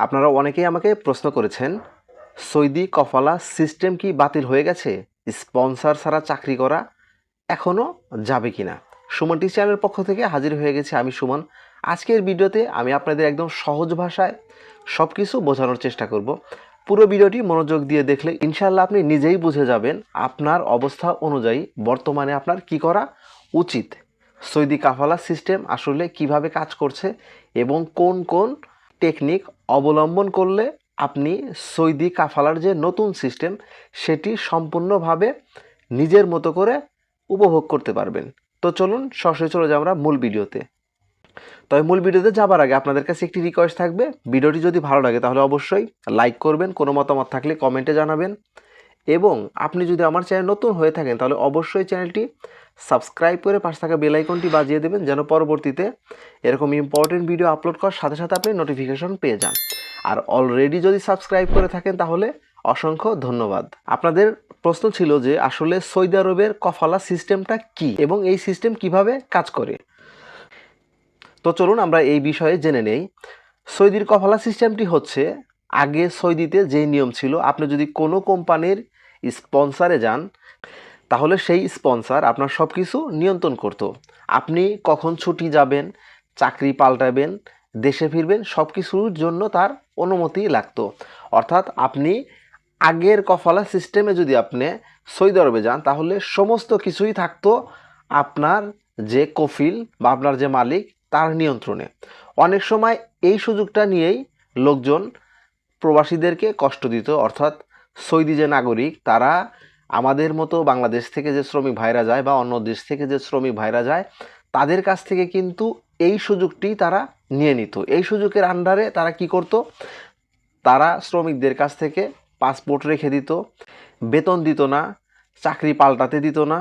আপনারা অনেকেই আমাকে প্রশ্ন করেছেন, সৌদি কফালা সিস্টেম কি বাতিল হয়ে গেছে? স্পন্সর ছাড়া চাকরি করা এখনও যাবে কি না সুমন টি চ্যানেলের পক্ষ থেকে হাজির হয়ে গেছে আমি সুমন। আজকের ভিডিওতে আমি আপনাদের একদম সহজ ভাষায় সব কিছু বোঝানোর চেষ্টা করব। পুরো ভিডিওটি মনোযোগ দিয়ে দেখলে ইনশাল্লাহ আপনি নিজেই বুঝে যাবেন আপনার অবস্থা অনুযায়ী বর্তমানে আপনার কি করা উচিত। সৌদি কাফালা সিস্টেম আসলে কীভাবে কাজ করছে এবং কোন কোন টেকনিক অবলম্বন করলে আপনি সৌদি কাফালার যে নতুন সিস্টেম, সেটি সম্পূর্ণভাবে নিজের মতো করে উপভোগ করতে পারবেন। তো চলুন সরাসরি চলে যাই আমরা মূল ভিডিওতে। তবে মূল ভিডিওতে যাবার আগে আপনাদের কাছে একটি রিকোয়েস্ট থাকবে। ভিডিওটি যদি ভালো লাগে তাহলে অবশ্যই লাইক করবেন, কোনো মতামত থাকলে কমেন্টে জানাবেন। এবং আপনি যদি আমার চ্যানেল নতুন হয়ে থাকেন, তাহলে অবশ্যই চ্যানেলটি সাবস্ক্রাইব করে পাশে থাকা বেল আইকনটি বাজিয়ে দেবেন যেন পরবর্তীতে এরকম ইম্পর্টেন্ট ভিডিও আপলোড করার সাথে সাথে আপনি নোটিফিকেশন পেয়ে যান। আর অলরেডি যদি সাবস্ক্রাইব করে থাকেন, তাহলে অসংখ্য ধন্যবাদ। আপনাদের প্রশ্ন ছিল যে, আসলে সৌদি আরবের কফালা সিস্টেমটা কি এবং এই সিস্টেম কীভাবে কাজ করে? তো চলুন আমরা এই বিষয়ে জেনে নেই। সৌদির কফালা সিস্টেমটি হচ্ছে, আগে সৌদিতে যে নিয়ম ছিল, আপনি যদি কোনো কোম্পানির স্পন্সারে যান, তাহলে সেই স্পন্সার আপনার সব কিছু নিয়ন্ত্রণ করত। আপনি কখন ছুটি যাবেন, চাকরি পাল্টাবেন, দেশে ফিরবেন সব কিছুর জন্য তার অনুমতি লাগতো। অর্থাৎ আপনি আগের কফালা সিস্টেমে যদি আপনি সৌদি আরবে যান, তাহলে সমস্ত কিছুই থাকতো আপনার যে কফিল বা আপনার যে মালিক তার নিয়ন্ত্রণে। অনেক সময় এই সুযোগটা নিয়েই লোকজন প্রবাসীদেরকে কষ্ট দিত, অর্থাৎ সৌদি যে নাগরিক, তারা আমাদের মতো বাংলাদেশ থেকে যে শ্রমিক ভাইরা যায় বা অন্য দেশ থেকে যে শ্রমিক ভাইরা যায়, তাদের কাছ থেকে কিন্তু এই সুযোগটি তারা নিয়ে নিত। এই সুযোগের আন্ডারে তারা কি করত? তারা শ্রমিকদের কাছ থেকে পাসপোর্ট রেখে দিত, বেতন দিত না, চাকরি পাল্টাতে দিত না।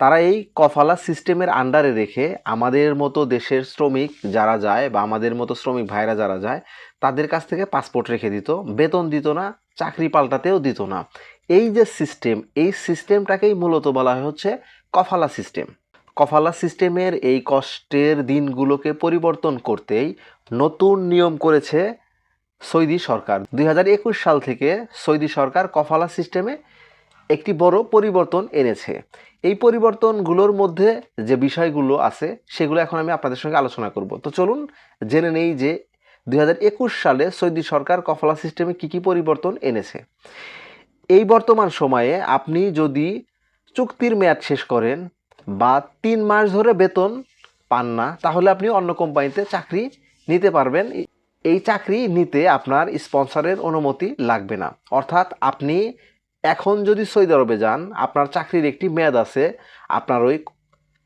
তারা এই কফালা সিস্টেমের আন্ডারে রেখে আমাদের মতো দেশের শ্রমিক যারা যায় বা আমাদের মতো শ্রমিক ভাইরা যারা যায়, তাদের কাছ থেকে পাসপোর্ট রেখে দিত, বেতন দিত না চাকরি পাল্টাতেও দিত না। এই যে সিস্টেম এই সিস্টেমটাকেই মূলত বলা হচ্ছে কফালা সিস্টেম কফালা সিস্টেমের এই কষ্টের দিনগুলোকে পরিবর্তন করতেই নতুন নিয়ম করেছে সৌদি সরকার। দুই হাজার একুশ সাল থেকে সৌদি সরকার কফালা সিস্টেমে একটি বড় পরিবর্তন এনেছে। এই পরিবর্তনগুলোর মধ্যে যে বিষয়গুলো আছে, সেগুলো এখন আমি আপনাদের সঙ্গে আলোচনা করব। তো চলুন জেনে নেই যে দুই হাজার একুশ সালে সৌদি সরকার কফলা সিস্টেমে কী কী পরিবর্তন এনেছে? এই বর্তমান সময়ে আপনি যদি চুক্তির মেয়াদ শেষ করেন বা তিন মাস ধরে বেতন পান না, তাহলে আপনি অন্য কোম্পানিতে চাকরি নিতে পারবেন। এই চাকরি নিতে আপনার স্পন্সরের অনুমতি লাগবে না। অর্থাৎ আপনি এখন যদি সৌদি আরবে যান, আপনার চাকরির একটি মেয়াদ আছে আপনার ওই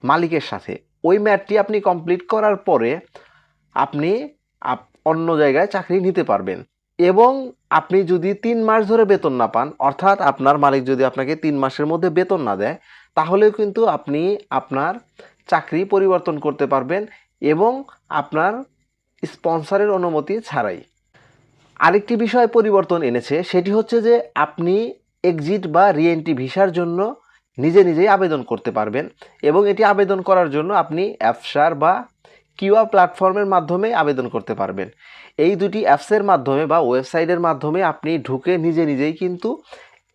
মালিকের সাথে। ওই মেয়াদটি আপনি কমপ্লিট করার পরে আপনি আপ- অন্য জায়গায় চাকরি নিতে পারবেন। এবং আপনি যদি তিন মাস ধরে বেতন না পান, অর্থাৎ আপনার মালিক যদি আপনাকে তিন মাসের মধ্যে বেতন না দেয়, তাহলেও কিন্তু আপনি আপনার চাকরি পরিবর্তন করতে পারবেন এবং আপনার স্পন্সরের অনুমতি ছাড়াই। আরেকটি বিষয় পরিবর্তন এনেছে, সেটি হচ্ছে যে আপনি এক্সিট বা রিএন্ট্রি ভিসার জন্য নিজে নিজেই আবেদন করতে পারবেন এবং এটি আবেদন করার জন্য আপনি অ্যাপসার বা কিউআর প্ল্যাটফর্মের মাধ্যমে আবেদন করতে পারবেন। এই দুটি অ্যাপসের মাধ্যমে বা ওয়েবসাইটের মাধ্যমে আপনি ঢুকে নিজে নিজেই কিন্তু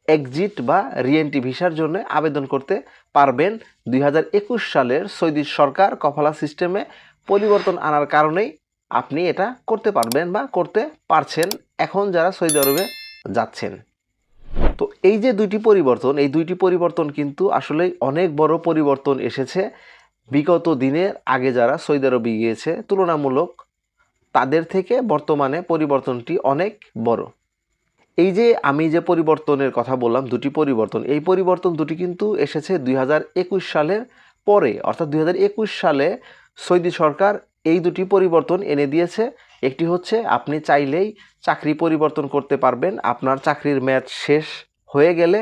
এক্সিট বা রিএন্ট্রি ভিসার জন্য আবেদন করতে পারবেন। দুই হাজার একুশ সালের সৌদি সরকার কফালা সিস্টেমে পরিবর্তন আনার কারণেই আপনি এটা করতে পারবেন বা করতে পারছেন এখন যারা সৌদি আরবে যাচ্ছেন। তো এই যে দুইটি পরিবর্তন, এই দুইটি পরিবর্তন কিন্তু আসলেই অনেক বড় পরিবর্তন এসেছে। বিগত দিনের আগে যারা সৌদি আরবে গিয়েছে, তুলনামূলক তাদের থেকে বর্তমানে পরিবর্তনটি অনেক বড়। এই যে আমি যে পরিবর্তনের কথা বললাম, দুটি পরিবর্তন, এই পরিবর্তন দুটি কিন্তু এসেছে দুই হাজার একুশ সালের পরে, অর্থাৎ দুই হাজার একুশ সালে সৌদি সরকার এই দুটি পরিবর্তন এনে দিয়েছে। একটি হচ্ছে, আপনি চাইলেই চাকরি পরিবর্তন করতে পারবেন, আপনার চাকরির মেয়াদ শেষ হয়ে গেলে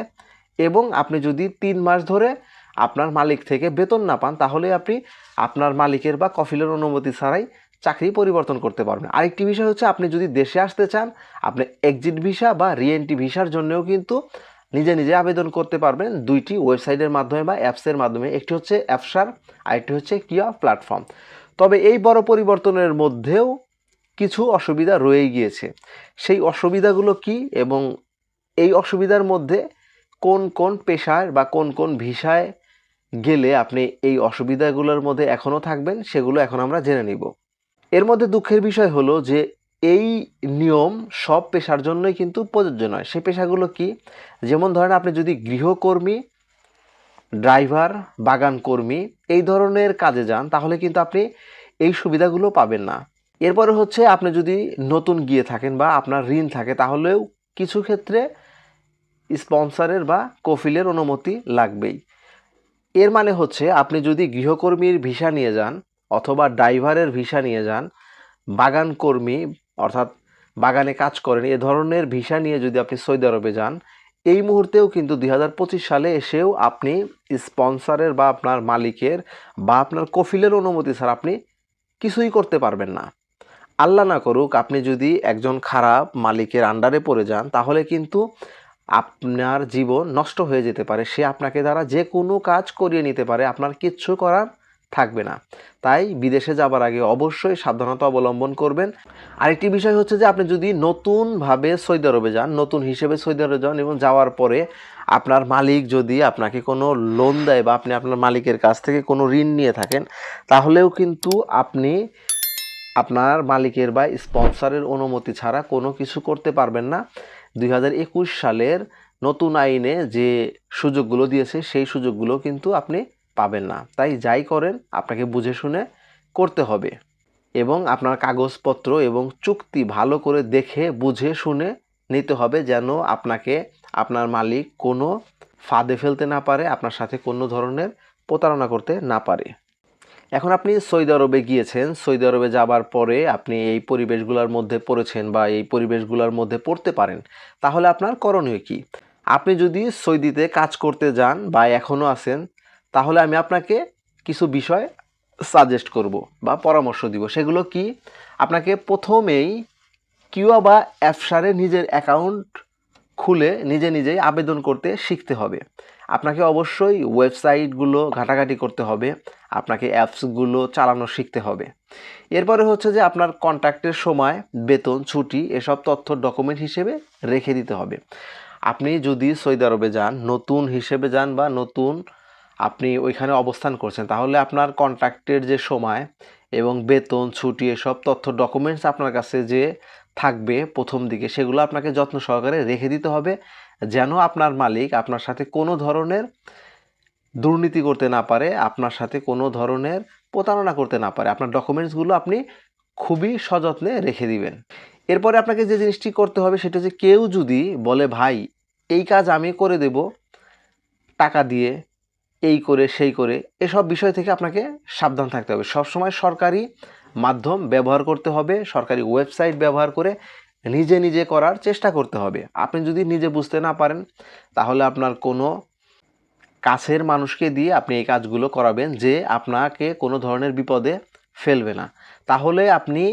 এবং আপনি যদি তিন মাস ধরে আপনার মালিক থেকে বেতন না পান, তাহলে আপনি আপনার মালিকের বা কফিলের অনুমতি ছাড়াই চাকরি পরিবর্তন করতে পারবেন। আরেকটি বিষয় হচ্ছে, আপনি যদি দেশে আসতে চান, আপনি এক্সিট ভিসা বা রিএন্ট্রি ভিসার জন্যও কিন্তু নিজে নিজে আবেদন করতে পারবেন। দুইটি ওয়েবসাইটের মাধ্যমে বা অ্যাপসের মাধ্যমে, একটি হচ্ছে অ্যাপসার আরেকটি হচ্ছে কিয়া প্ল্যাটফর্ম তবে এই বড় পরিবর্তনের মধ্যেও কিছু অসুবিধা রয়ে গিয়েছে। সেই অসুবিধাগুলো কি এবং এই অসুবিধার মধ্যে কোন কোন পেশায় বা কোন কোন ভিসায় গেলে আপনি এই অসুবিধাগুলোর মধ্যে এখনও থাকবেন, সেগুলো এখন আমরা জেনে নিব। এর মধ্যে দুঃখের বিষয় হলো যে এই নিয়ম সব পেশার জন্যই কিন্তু প্রযোজ্য নয়। সেই পেশাগুলো কি? যেমন ধরেন আপনি যদি গৃহকর্মী, ড্রাইভার বাগান কর্মী এই ধরনের কাজে যান, তাহলে কিন্তু আপনি এই সুবিধাগুলো পাবেন না। এরপরে হচ্ছে আপনি যদি নতুন গিয়ে থাকেন বা আপনার ঋণ থাকে, তাহলেও কিছু ক্ষেত্রে স্পন্সরের বা কফিলের অনুমতি লাগবেই। এর মানে হচ্ছে আপনি যদি গৃহকর্মীর ভিসা নিয়ে যান অথবা ড্রাইভারের ভিসা নিয়ে যান, বাগান কর্মী, অর্থাৎ বাগানে কাজ করেন, এ ধরনের ভিসা নিয়ে যদি আপনি সৌদি আরবে যান, এই মুহূর্তেও কিন্তু দুই হাজার পঁচিশ সালে এসেও আপনি স্পন্সরের বা আপনার মালিকের বা আপনার কফিলের অনুমতি ছাড়া আপনি কিছুই করতে পারবেন না। আল্লাহ না করুক আপনি যদি একজন খারাপ মালিকের আন্ডারে পড়ে যান, তাহলে কিন্তু আপনার জীবন নষ্ট হয়ে যেতে পারে, সে আপনাকে দ্বারা যে কোনো কাজ করিয়ে নিতে পারে, আপনার কিচ্ছু করার থাকবে না। তাই বিদেশে যাবার আগে অবশ্যই সাবধানতা অবলম্বন করবেন। আরেকটি বিষয় হচ্ছে যে আপনি যদি নতুনভাবে সৌদি আরবে যান, নতুন হিসেবে সৌদি আরবে যান এবং যাওয়ার পরে আপনার মালিক যদি আপনাকে কোনো লোন দেয় বা আপনি আপনার মালিকের কাছ থেকে কোনো ঋণ নিয়ে থাকেন, তাহলেও কিন্তু আপনি আপনার মালিকের বা স্পন্সরের অনুমতি ছাড়া কোনো কিছু করতে পারবেন না। দুই হাজার একুশ সালের নতুন আইনে যে সুযোগগুলো দিয়েছে, সেই সুযোগগুলো কিন্তু আপনি পাবেন না। তাই যাই করেন, আপনাকে বুঝে শুনে করতে হবে এবং আপনার কাগজপত্র এবং চুক্তি ভালো করে দেখে, বুঝে শুনে নিতে হবে যেন আপনাকে, আপনার মালিক কোনো ফাঁদে ফেলতে না পারে, আপনার সাথে কোনো ধরনের প্রতারণা করতে না পারে। এখন আপনি সৌদি আরবে গিয়েছেন, সৌদি আরবে যাবার পরে আপনি এই পরিবেশগুলোর মধ্যে পড়েছেন বা এই পরিবেশগুলোর মধ্যে পড়তে পারেন, তাহলে আপনার করণীয় কি? আপনি যদি সৌদিতে কাজ করতে যান বা এখনও আছেন, তাহলে আমি আপনাকে কিছু বিষয় সাজেস্ট করব বা পরামর্শ দিব। সেগুলো কি? আপনাকে প্রথমেই কিউয়া বা অ্যাপসারে নিজের অ্যাকাউন্ট খুলে নিজে নিজেই আবেদন করতে শিখতে হবে। আপনাকে অবশ্যই ওয়েবসাইটগুলো ঘাটাঘাটি করতে হবে, আপনাকে অ্যাপসগুলো চালানো শিখতে হবে। এরপরে হচ্ছে যে আপনার কন্ট্রাক্টের সময়, বেতন, ছুটি, এসব তথ্য ডকুমেন্ট হিসেবে রেখে দিতে হবে। আপনি যদি সৌদি আরবে যান, নতুন হিসেবে যান বা নতুন আপনি ওইখানে অবস্থান করছেন, তাহলে আপনার কন্ট্রাক্টের যে সময় এবং বেতন, ছুটি, এসব তথ্য ডকুমেন্টস আপনার কাছে যে থাকবে প্রথম দিকে, সেগুলো আপনাকে যত্ন সহকারে রেখে দিতে হবে। যেন আপনার মালিক আপনার সাথে কোনো ধরনের দুর্নীতি করতে না পারে, আপনার সাথে কোনো ধরনের প্রতারণা করতে না পারে। আপনার ডকুমেন্টসগুলো আপনি খুবই সযত্নে রেখে দিবেন। এরপরে আপনাকে যে জিনিসটি করতে হবে সেটা যে কেউ যদি বলে, ভাই, এই কাজ আমি করে দেব, টাকা দিয়ে, এই করে, সেই করে, এসব বিষয় থেকে আপনাকে সাবধান থাকতে হবে। সবসময় সরকারি মাধ্যম ব্যবহার করতে হবে, সরকারি ওয়েবসাইট ব্যবহার করে নিজে নিজে করার চেষ্টা করতে হবে। আপনি যদি নিজে বুঝতে না পারেন তাহলে আপনার কোনো কাছের মানুষকে দিয়ে আপনি এই কাজগুলো করাবেন যে আপনাকে কোনো ধরনের বিপদে ফেলবে না। তাহলে আপনি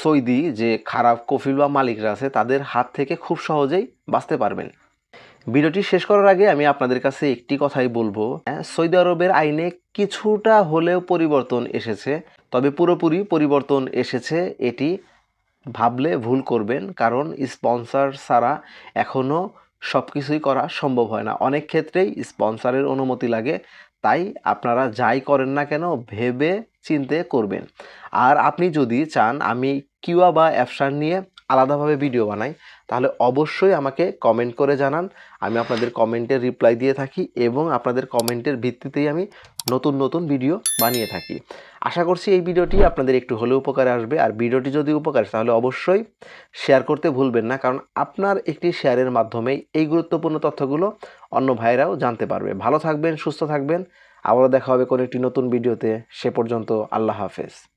সৌদি যে খারাপ কফিল বা মালিকরা আছে তাদের হাত থেকে খুব সহজেই বাঁচতে পারবেন। ভিডিওটি শেষ করার আগে আমি আপনাদের কাছে একটি কথাই বলব। হ্যাঁ, সৌদি আরবের আইনে কিছুটা হলেও পরিবর্তন এসেছে তবে পুরোপুরি পরিবর্তন এসেছে এটি ভাবলে ভুল করবেন, কারণ স্পন্সর ছাড়া এখনও সব কিছুই করা সম্ভব হয় না। অনেক ক্ষেত্রেই স্পন্সরের অনুমতি লাগে, তাই আপনারা যাই করেন না কেন ভেবে চিনতে করবেন। আর আপনি যদি চান আমি কিউয়া বা অ্যাপসান নিয়ে আলাদাভাবে ভিডিও বানাই, তাহলে অবশ্যই আমাকে কমেন্ট করে জানান। আমি আপনাদের কমেন্টের রিপ্লাই দিয়ে থাকি এবং আপনাদের কমেন্টের ভিত্তিতেই আমি নতুন নতুন ভিডিও বানিয়ে থাকি। আশা করছি এই ভিডিওটি আপনাদের একটু হলেও উপকারে আসবে। আর ভিডিওটি যদি উপকার তাহলে অবশ্যই শেয়ার করতে ভুলবেন না। কারণ আপনার একটি শেয়ারের মাধ্যমেই এই গুরুত্বপূর্ণ তথ্যগুলো অন্য ভাইরাও জানতে পারবে। ভালো থাকবেন, সুস্থ থাকবেন। আবারও দেখা হবে কোনো একটি নতুন ভিডিওতে সে পর্যন্ত আল্লাহ হাফেজ।